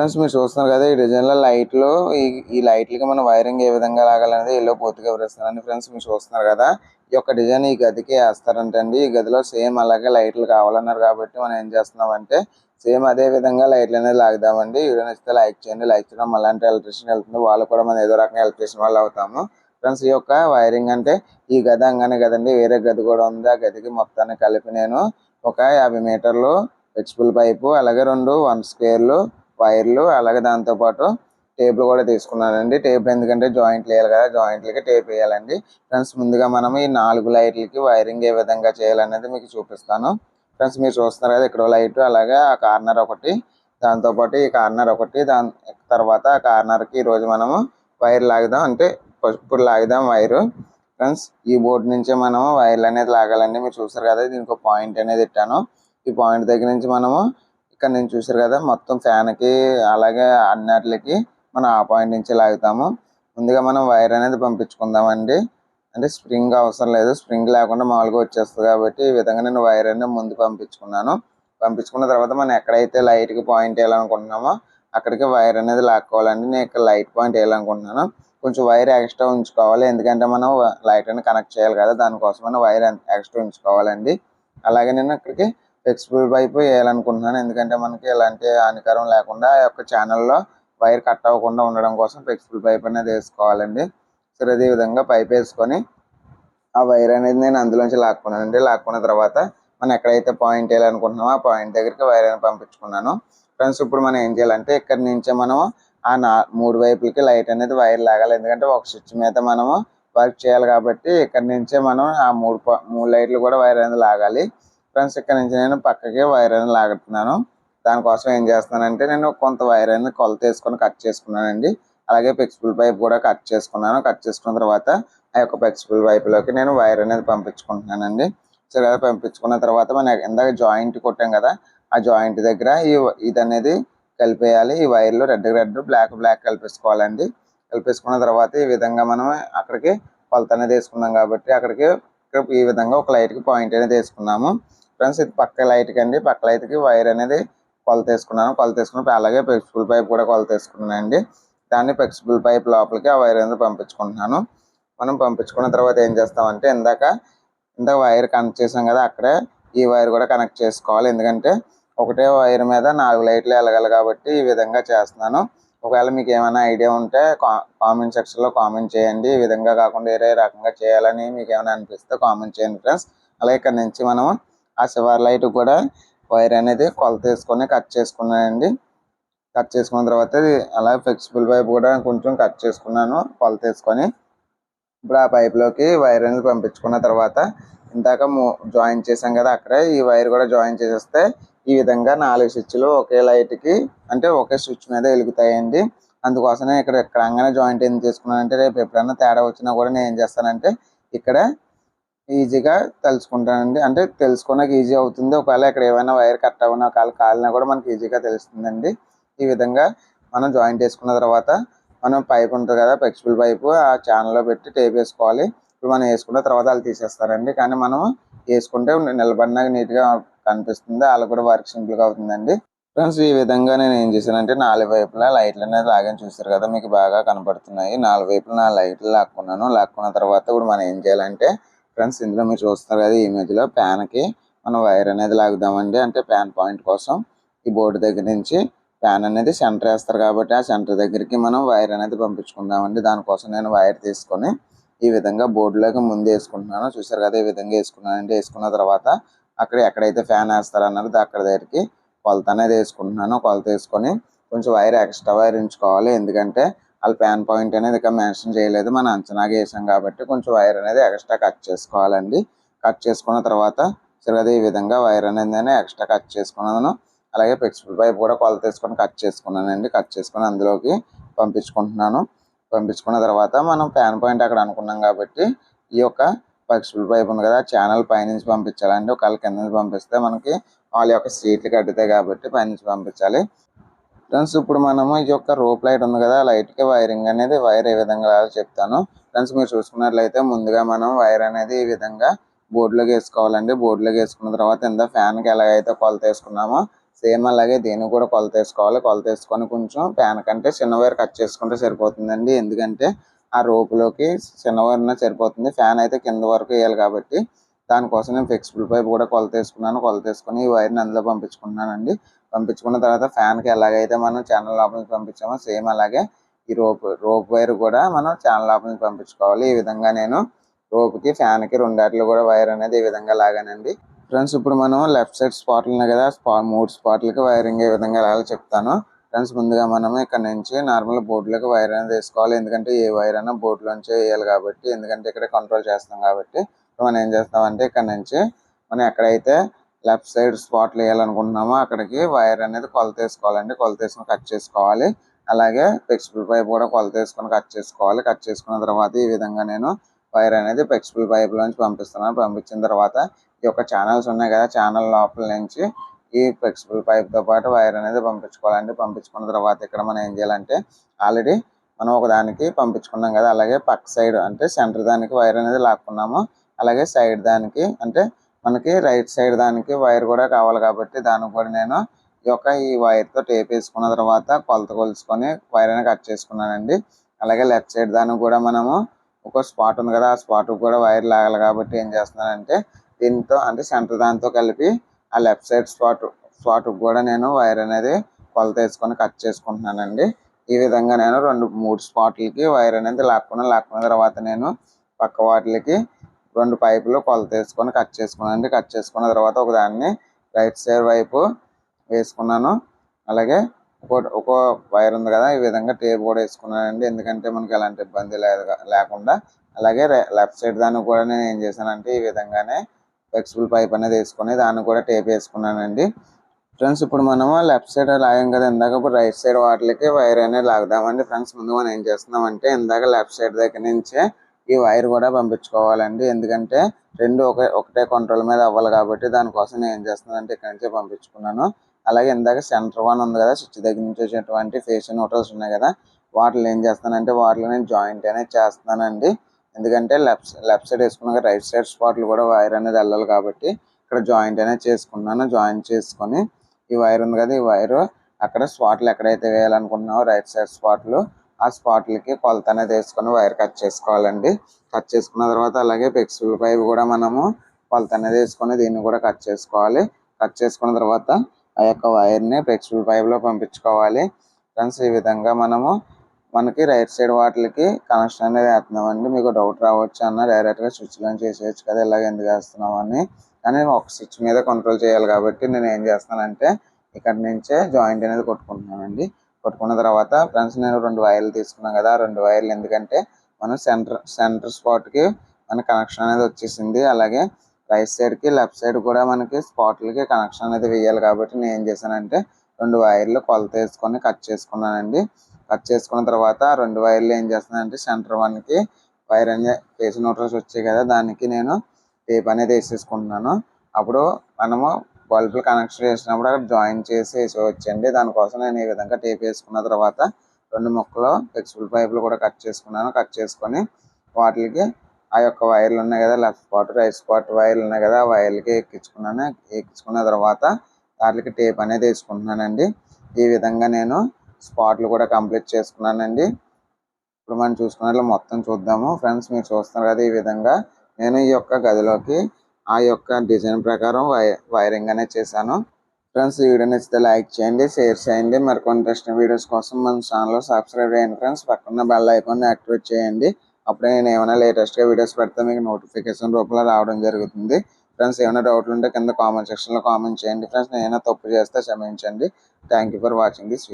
Friends మీరు చూస్తున్నారు కదా ఈ డిజైన్ల లైట్లు ఈ ఈ లైట్లకి మనం వైరింగ్ ఏ విధంగా లాగాలనేది ఎల్లో పూర్తిగా వివరిస్తానండి ఫ్రెండ్స్ మీరు చూస్తున్నారు కదా. ఈ యొక్క డిజైన్ ఈ గదికి వేస్తారంటండి. ఈ గదిలో సేమ్ అలాగే లైట్లు కావాలన్నారు కాబట్టి మనం ఏం చేస్తున్నామంటే సేమ్ అదే విధంగా లైట్లు అనేది లాగుదామండి. వీడియో నచ్చితే లైక్ చేయండి. లైక్ చేయడం అలాంటి ఎలక్ట్రిషియన్ వెళ్తుంది. వాళ్ళు కూడా మనం ఏదో రకంగా ఎలక్ట్రిషియన్ వాళ్ళు అవుతాము. ఫ్రెండ్స్ ఈ యొక్క వైరింగ్ అంటే ఈ గది అంగానే కదండి. వేరే గది కూడా ఉంది. ఆ గదికి మొత్తాన్ని కలిపి నేను ఒక యాభై మీటర్లు హెచ్పుల్ పైపు అలాగే రెండు వన్ స్క్వేర్లు వైర్లు అలాగే దాంతో పాటు టేబుల్ కూడా తీసుకున్నానండి టేప్ ఎందుకంటే జాయింట్లు వేయాలి కదా జాయింట్లకి టేప్ వేయాలండి. ఫ్రెండ్స్ ముందుగా మనం ఈ నాలుగు లైట్లకి వైరింగ్ ఏ విధంగా చేయాలనేది మీకు చూపిస్తాను. ఫ్రెండ్స్ మీరు చూస్తున్నారు కదా ఇక్కడ లైట్ అలాగే ఆ కార్నర్ ఒకటి దాంతోపాటు ఈ కార్నర్ ఒకటి దాని తర్వాత ఆ కార్నర్కి ఈరోజు మనము వైర్ లాగుదాం అంటే ఇప్పుడు లాగుదాం వైరు. ఫ్రెండ్స్ ఈ బోర్డు నుంచే మనము వైర్లు అనేది లాగాలండి. మీరు చూసారు కదా దీనికి ఒక పాయింట్ అనేది ఇట్టాను ఈ పాయింట్ దగ్గర నుంచి మనము ఇక్కడ నేను చూసారు కదా మొత్తం ఫ్యాన్కి అలాగే అన్నిటికి మనం ఆ పాయింట్ నుంచి లాగుతాము. ముందుగా మనం వైర్ అనేది పంపించుకుందామండి. అంటే స్ప్రింగ్ అవసరం లేదు. స్ప్రింగ్ లేకుండా మామూలుగా వచ్చేస్తుంది కాబట్టి ఈ విధంగా నేను వైర్ అనేది ముందు పంపించుకున్నాను. పంపించుకున్న తర్వాత మనం ఎక్కడైతే లైట్కి పాయింట్ వేయాలనుకుంటున్నామో అక్కడికి వైర్ అనేది లాక్కోవాలండి. నేను ఇక్కడ లైట్ పాయింట్ వేయాలనుకుంటున్నాను. కొంచెం వైర్ ఎక్స్ట్రా ఉంచుకోవాలి. ఎందుకంటే మనం లైట్ అనేది కనెక్ట్ చేయాలి కదా దానికోసమని వైర్ ఎక్స్ట్రా ఉంచుకోవాలండి. అలాగే నేను అక్కడికి ఫ్లెక్సిబుల్ పైపు వేయాలనుకుంటున్నాను ఎందుకంటే మనకి ఎలాంటి హానికరం లేకుండా ఆ యొక్క ఛానల్లో వైర్ కట్ అవ్వకుండా ఉండడం కోసం ఫ్లెక్సిబుల్ పైప్ అనేది వేసుకోవాలండి. సరే అదే విధంగా పైప్ వేసుకొని ఆ వైర్ అనేది నేను అందులోంచి లాక్కున్నానండి. లాక్కున్న తర్వాత మనం ఎక్కడైతే పాయింట్ వేయాలనుకుంటున్నామో ఆ పాయింట్ దగ్గరికి వైర్ అనేది పంపించుకున్నాను. ఫ్రెండ్స్ ఇప్పుడు మనం ఏం చేయాలంటే ఇక్కడ నుంచే మనము ఆ నా మూడు వైపులకి లైట్ అనేది వైర్ లాగాలి. ఎందుకంటే ఒక స్విచ్ మీద మనము వర్క్ చేయాలి కాబట్టి ఇక్కడ నుంచే మనం ఆ మూడు మూడు లైట్లు కూడా వైర్ అనేది లాగాలి. ఫ్రెండ్స్ ఇక్కడ నుంచి నేను పక్కకి వైర్ అనేది లాగుతున్నాను దానికోసం ఏం చేస్తున్నానంటే నేను కొంత వైర్ అనేది కొలత వేసుకొని కట్ చేసుకున్నానండి. అలాగే ఫ్లెక్సిబుల్ పైప్ కూడా కట్ చేసుకున్నాను. కట్ చేసుకున్న తర్వాత ఆ యొక్క ఫ్లెక్సిబుల్ పైపులోకి నేను వైర్ అనేది పంపించుకుంటున్నానండి. సరే పంపించుకున్న తర్వాత మనం ఇందాక జాయింట్ కొట్టాం కదా ఆ జాయింట్ దగ్గర ఈ ఇది అనేది కలిపేయాలి. ఈ వైర్లు రెడ్ రెడ్ బ్లాక్ బ్లాక్ కలిపేసుకోవాలండి. కలిపేసుకున్న తర్వాత ఈ విధంగా మనం అక్కడికి కొలత అనేది వేసుకున్నాం కాబట్టి అక్కడికి ఈ విధంగా ఒక లైట్కి పాయింట్ అనేది వేసుకున్నాము. ఫ్రెండ్స్ ఇది పక్క లైట్కి అండి. పక్క లైట్కి వైర్ అనేది కొలత వేసుకున్నాను. కొలత వేసుకున్నప్పుడు అలాగే ఫ్లెక్సిబుల్ పైప్ కూడా కొలత వేసుకున్నానండి దాన్ని ఫ్లెక్సిబుల్ పైప్ లోపలికి ఆ వైర్ అనేది పంపించుకుంటున్నాను. మనం పంపించుకున్న తర్వాత ఏం చేస్తామంటే ఇందాక ఇందాక వైర్ కనెక్ట్ చేసాం కదా అక్కడే ఈ వైర్ కూడా కనెక్ట్ చేసుకోవాలి. ఎందుకంటే ఒకటే వైర్ మీద నాలుగు లైట్లు వెళ్ళగలరు కాబట్టి ఈ విధంగా చేస్తున్నాను. ఒకవేళ మీకు ఏమైనా ఐడియా ఉంటే కామెంట్ సెక్షన్లో కామెంట్ చేయండి. ఈ విధంగా కాకుండా వేరే రకంగా చేయాలని మీకు ఏమైనా అనిపిస్తే కామెంట్ చేయండి ఫ్రెండ్స్. అలాగే ఇక్కడ నుంచి మనం ఆ షివర్ లైట్ కూడా వైర్ అనేది కొలత వేసుకొని కట్ చేసుకున్నానండి. కట్ చేసుకున్న తర్వాత అలా అలాగే ఫ్లెక్సిబుల్ పైప్ కూడా కొంచెం కట్ చేసుకున్నాను కొలత వేసుకొని. ఇప్పుడు ఆ పైప్లోకి వైర్ అనేది పంపించుకున్న తర్వాత ఇందాక జాయిన్ చేసాం కదా అక్కడే ఈ వైర్ కూడా జాయిన్ చేసేస్తే ఈ విధంగా నాలుగు స్విచ్లు ఒకే లైట్కి అంటే ఒకే స్విచ్ మీద వెలుగుతాయండి. అందుకోసమే ఇక్కడ ఇక్కడ జాయింట్ ఎందుకు చేసుకున్నానంటే రేపు ఎప్పుడైనా తేడా వచ్చినా కూడా నేను ఏం చేస్తానంటే ఇక్కడ ఈజీగా తెలుసుకుంటానండి అంటే తెలుసుకోవడానికి ఈజీ అవుతుంది. ఒకవేళ ఇక్కడ ఏమైనా వైర్ కట్ అవ్వనా ఒకవేళ కాలినా కూడా మనకి ఈజీగా తెలుస్తుందండి. ఈ విధంగా మనం జాయింట్ వేసుకున్న తర్వాత మనం పైప్ ఉంటుంది కదా ఫ్లెక్సిబుల్ పైపు ఆ ఛానల్లో పెట్టి టేప్ వేసుకోవాలి. ఇప్పుడు మనం వేసుకున్న తర్వాత వాళ్ళు తీసేస్తారండి. కానీ మనం వేసుకుంటే నిలబడినాక నీట్గా కనిపిస్తుంది. వాళ్ళకి కూడా వర్క్ సింపుల్గా అవుతుందండి. ఫ్రెండ్స్ ఈ విధంగా నేను ఏం చేశానంటే నాలుగు వైపులా లైట్లు అనేది లాగానే చూసారు కదా మీకు బాగా కనపడుతున్నాయి. నాలుగు వైపులు నా లైట్లు లాక్కున్నాను. లాక్కున్న తర్వాత ఇప్పుడు మనం ఏం చేయాలంటే ఫ్రెండ్స్ ఇందులో మీరు చూస్తున్నారు కదా ఈ మధ్యలో ఫ్యాన్కి మనం వైర్ అనేది లాగుదామండి. అంటే ప్యాన్ పాయింట్ కోసం ఈ బోర్డు దగ్గర నుంచి ఫ్యాన్ అనేది సెంటర్ వేస్తారు కాబట్టి ఆ సెంటర్ దగ్గరికి మనం వైర్ అనేది పంపించుకుందామండి. దానికోసం నేను వైర్ తీసుకొని ఈ విధంగా బోర్డులోకి ముందు వేసుకుంటున్నాను. చూసారు కదా ఈ విధంగా వేసుకున్నానండి వేసుకున్న తర్వాత అక్కడ ఎక్కడైతే ఫ్యాన్ వేస్తారన్నారు అక్కడ దగ్గరికి కొలత అనేది వేసుకుంటున్నాను. కొలత వేసుకొని కొంచెం వైర్ ఎక్స్ట్రా వైర్ ఉంచుకోవాలి. ఎందుకంటే వాళ్ళ ఫ్యాన్ పాయింట్ అనేది ఇక మెన్షన్ చేయలేదు. మనం అంచనాగా వేసాం కాబట్టి కొంచెం వైర్ అనేది ఎక్స్ట్రా కట్ చేసుకోవాలండి. కట్ చేసుకున్న తర్వాత సరే ఈ విధంగా వైర్ అనేది నేను ఎక్స్ట్రా కట్ చేసుకున్నాను. అలాగే ఫ్లెక్సిబుల్ పైప్ కూడా కొలత తీసుకొని కట్ చేసుకున్నానండి. కట్ చేసుకొని అందులోకి పంపించుకుంటున్నాను. పంపించుకున్న తర్వాత మనం ఫ్యాన్ పాయింట్ అక్కడ అనుకున్నాం కాబట్టి ఈ యొక్క ఫ్లెక్సిబుల్ పైప్ ఉంది కదా ఛానల్ పైనుంచి పంపించాలండి. ఒకవేళ కింద నుంచి పంపిస్తే మనకి వాళ్ళ యొక్క సీట్లు కట్టుతాయి కాబట్టి పైనుంచి పంపించాలి. ఫ్రెండ్స్ ఇప్పుడు మనము ఈ యొక్క రోప్ లైట్ ఉంది కదా లైట్కి వైరింగ్ అనేది వైర్ ఏ విధంగా చెప్తాను. ఫ్రెండ్స్ మీరు చూసుకున్నట్లయితే ముందుగా మనం వైర్ అనేది ఈ విధంగా బోర్డులోకి వేసుకోవాలండి. బోర్డులోకి వేసుకున్న తర్వాత ఇంత ఫ్యాన్కి ఎలాగైతే కొలత వేసుకున్నామో సేమ్ అలాగే దీన్ని కూడా కొలత వేసుకోవాలి. కొలత వేసుకొని కొంచెం ప్యాన్ కంటే చిన్న వైర్ కట్ చేసుకుంటే సరిపోతుందండి. ఎందుకంటే ఆ రోపులోకి చిన్న వైర్న సరిపోతుంది. ఫ్యాన్ అయితే కింద వరకు వేయాలి కాబట్టి దానికోసం నేను ఫ్లెక్సిబుల్ పైప్ కూడా కొలత వేసుకున్నాను. కొలత వేసుకుని ఈ వైర్ని అందులో పంపించుకున్నానండి పంపించుకున్న తర్వాత ఫ్యాన్కి ఎలాగైతే మనం ఛానల్ లోపల పంపించామో సేమ్ అలాగే ఈ రోప్ రోప్ వైర్ కూడా మనం ఛానల్ లోపల పంపించుకోవాలి. ఈ విధంగా నేను రోప్కి ఫ్యాన్కి రెండాట్లు కూడా వైర్ అనేది ఈ విధంగా లాగానండి. ఫ్రెండ్స్ ఇప్పుడు మనం లెఫ్ట్ సైడ్ స్పాట్లు ఉన్నాయి కదా స్పా మూడు స్పాట్లకి వైరింగ్ ఏ విధంగా వెళ్ళాలో చెప్తాను. ఫ్రెండ్స్ ముందుగా మనం ఇక్కడ నుంచి నార్మల్ బోర్డులోకి వైర్ అనేది వేసుకోవాలి. ఎందుకంటే ఏ వైర్ అయినా బోర్డులోంచి వేయాలి కాబట్టి ఎందుకంటే ఇక్కడ కంట్రోల్ చేస్తాం కాబట్టి. మనం ఏం చేస్తామంటే ఇక్కడ నుంచి మనం ఎక్కడైతే లెఫ్ట్ సైడ్ స్పాట్లు వేయాలనుకుంటున్నామో అక్కడికి వైర్ అనేది కొలత వేసుకోవాలండి. కొలత వేసుకొని కట్ చేసుకోవాలి. అలాగే ఫ్లెక్సిబుల్ పైప్ కూడా కొలత వేసుకొని కట్ చేసుకోవాలి. కట్ చేసుకున్న తర్వాత ఈ విధంగా నేను వైర్ అనేది ఫ్లెక్సిబుల్ పైప్ లోంచి పంపిస్తున్నాను. పంపించిన తర్వాత ఈ యొక్క ఛానల్స్ ఉన్నాయి కదా ఛానల్ లోపల నుంచి ఈ ఫ్లెక్సిబుల్ పైప్తో పాటు వైర్ అనేది పంపించుకోవాలండి. పంపించుకున్న తర్వాత ఇక్కడ మనం ఏం చేయాలంటే ఆల్రెడీ మనం ఒక దానికి పంపించుకున్నాం కదా అలాగే పక్క సైడ్ అంటే సెంటర్ దానికి వైర్ అనేది లాక్కున్నాము. అలాగే సైడ్ దానికి అంటే మనకి రైట్ సైడ్ దానికి వైర్ కూడా కావాలి కాబట్టి దానికి కూడా నేను ఈ యొక్క ఈ వైర్తో టేప్ వేసుకున్న తర్వాత కొలత కొలుచుకొని వైర్ అనేది కట్ చేసుకున్నానండి. అలాగే లెఫ్ట్ సైడ్ దానికి కూడా మనము ఒక స్పాట్ ఉంది కదా ఆ స్పాట్ కూడా వైర్ లాగాలి కాబట్టి ఏం చేస్తున్నానంటే దీంతో అంటే సెంటర్ దాంతో కలిపి ఆ లెఫ్ట్ సైడ్ స్పాట్ స్పాట్ కూడా నేను వైర్ అనేది కొలత వేసుకొని కట్ చేసుకుంటున్నానండి. ఈ విధంగా నేను రెండు మూడు స్పాట్లకి వైర్ అనేది లాక్కున్నాను లాక్కున్న తర్వాత నేను పక్క వాటికి రెండు పైపులు కొలత వేసుకొని కట్ చేసుకున్నానండి. కట్ చేసుకున్న తర్వాత ఒక దాన్ని రైట్ సైడ్ వైపు వేసుకున్నాను. అలాగే ఒక ఒక వైర్ ఉంది కదా ఈ విధంగా టేప్ కూడా వేసుకున్నానండి. ఎందుకంటే మనకి ఎలాంటి ఇబ్బంది లేదు లేకుండా. అలాగే లెఫ్ట్ సైడ్ దానికి కూడా నేను ఏం చేశానంటే ఈ విధంగానే ఫ్లెక్సిబుల్ పైప్ అనేది వేసుకొని దాన్ని కూడా టేప్ వేసుకున్నానండి. ఫ్రెండ్స్ ఇప్పుడు మనము లెఫ్ట్ సైడ్ లాగాం కదా ఇందాక ఇప్పుడు రైట్ సైడ్ వాటికి వైర్ అనేది లాగుదామండి. ఫ్రెండ్స్ ముందు మనం ఏం చేస్తున్నామంటే ఇందాక లెఫ్ట్ సైడ్ దగ్గర నుంచే ఈ వైర్ కూడా పంపించుకోవాలండి. ఎందుకంటే రెండు ఒకే ఒకటే కంట్రోల్ మీద అవ్వాలి కాబట్టి దానికోసం నేను ఏం చేస్తున్నానంటే ఇక్కడ నుంచే పంపించుకున్నాను. అలాగే ఇందాక సెంటర్ వన్ ఉంది కదా స్విచ్ దగ్గర నుంచి వచ్చేటువంటి ఫేస్ న్యూట్రల్స్ ఉన్నాయి కదా వాటిలో ఏం చేస్తానంటే వాటిలో నేను జాయింట్ అనేది చేస్తున్నానండి. ఎందుకంటే లెఫ్ట్ లెఫ్ట్ సైడ్ వేసుకున్నాక రైట్ సైడ్ స్పాట్లు కూడా వైర్ అనేది వెళ్ళాలి కాబట్టి ఇక్కడ జాయింట్ అనేది చేసుకున్నాను. జాయింట్ చేసుకొని ఈ వైర్ ఉంది కదా ఈ వైర్ అక్కడ స్పాట్లు ఎక్కడైతే వేయాలనుకున్నామో రైట్ సైడ్ స్పాట్లు ఆ స్పాట్లకి కొలత అనేది వేసుకొని వైర్ కట్ చేసుకోవాలండి. కట్ చేసుకున్న తర్వాత అలాగే ఫ్లెక్సిబుల్ పైప్ కూడా మనము కొలత అనేది వేసుకొని దీన్ని కూడా కట్ చేసుకోవాలి. కట్ చేసుకున్న తర్వాత ఆ యొక్క వైర్ని ఫ్లెక్సిబుల్ పైప్లో పంపించుకోవాలి. ఫ్రెండ్స్ ఈ విధంగా మనము మనకి రైట్ సైడ్ వాటికి కనెక్షన్ అనేది వేస్తున్నామండి. మీకు డౌట్ రావచ్చు అన్న డైరెక్ట్గా స్విచ్లో చేసేయచ్చు కదా ఇలాగ ఎందుకు వేస్తున్నాం అని కానీ ఒక స్విచ్ మీద కంట్రోల్ చేయాలి కాబట్టి నేను ఏం చేస్తానంటే ఇక్కడ నుంచే జాయింట్ అనేది కొట్టుకుంటున్నానండి. కొట్టుకున్న తర్వాత ఫ్రెండ్స్ నేను రెండు వైర్లు తీసుకున్నాను కదా రెండు వైర్లు ఎందుకంటే మనం సెంటర్ సెంటర్ స్పాట్కి మన కనెక్షన్ అనేది వచ్చేసింది. అలాగే రైట్ సైడ్కి లెఫ్ట్ సైడ్ కూడా మనకి స్పాట్లకి కనెక్షన్ అనేది వేయాలి కాబట్టి నేను ఏం చేశానంటే రెండు వైర్లు కొలత వేసుకొని కట్ చేసుకున్నానండి. కట్ చేసుకున్న తర్వాత రెండు వైర్లు ఏం చేస్తున్నానంటే సెంటర్ వన్కి వైర్ అనే ఫేస్ న్యూట్రల్స్ వచ్చాయి కదా దానికి నేను టేప్ అనేది వేసేసుకుంటున్నాను. అప్పుడు మనము బల్బులు కనెక్షన్ చేసినప్పుడు అక్కడ జాయిన్ చేసి వేసేవచ్చండి దానికోసం నేను ఈ విధంగా టేప్ వేసుకున్న తర్వాత రెండు ముక్కలు ఫ్లెక్సిబుల్ పైపులు కూడా కట్ చేసుకున్నాను. కట్ చేసుకొని వాటికి ఆ యొక్క వైర్లు ఉన్నాయి కదా లెఫ్ట్ స్పాట్ రైట్ స్పాట్ వైర్లు ఉన్నాయి కదా ఆ వైర్లకి ఎక్కించుకున్నాను. ఎక్కించుకున్న తర్వాత వాటికి టేప్ అనేది వేసుకుంటున్నానండి. ఈ విధంగా నేను స్పాట్లు కూడా కంప్లీట్ చేసుకున్నానండి. ఇప్పుడు మనం చూసుకున్నట్లు మొత్తం చూద్దాము. ఫ్రెండ్స్ మీరు చూస్తున్నారు కదా ఈ విధంగా. నేను ఈ యొక్క గదిలోకి ఆ యొక్క డిజైన్ ప్రకారం వై వైరింగ్ అనేది చేశాను. ఫ్రెండ్స్ వీడియో నచ్చితే లైక్ చేయండి షేర్ చేయండి. మరి కొన్ని ఇంట్రెస్టింగ్ వీడియోస్ కోసం మన ఛానల్ సబ్స్క్రైబ్ చేయండి ఫ్రెండ్స్. పక్కన బెల్ ఐకాన్ యాక్టివేట్ చేయండి. అప్పుడే నేను ఏమైనా లేటెస్ట్గా వీడియోస్ పెడితే మీకు నోటిఫికేషన్ రూపంలో రావడం జరుగుతుంది. ఫ్రెండ్స్ ఏమైనా డౌట్లు ఉంటే కింద కామెంట్ సెక్షన్లో కామెంట్ చేయండి. ఫ్రెండ్స్ నేను ఏమైనా తప్పు చేస్తే క్షమించండి. Thank for watching this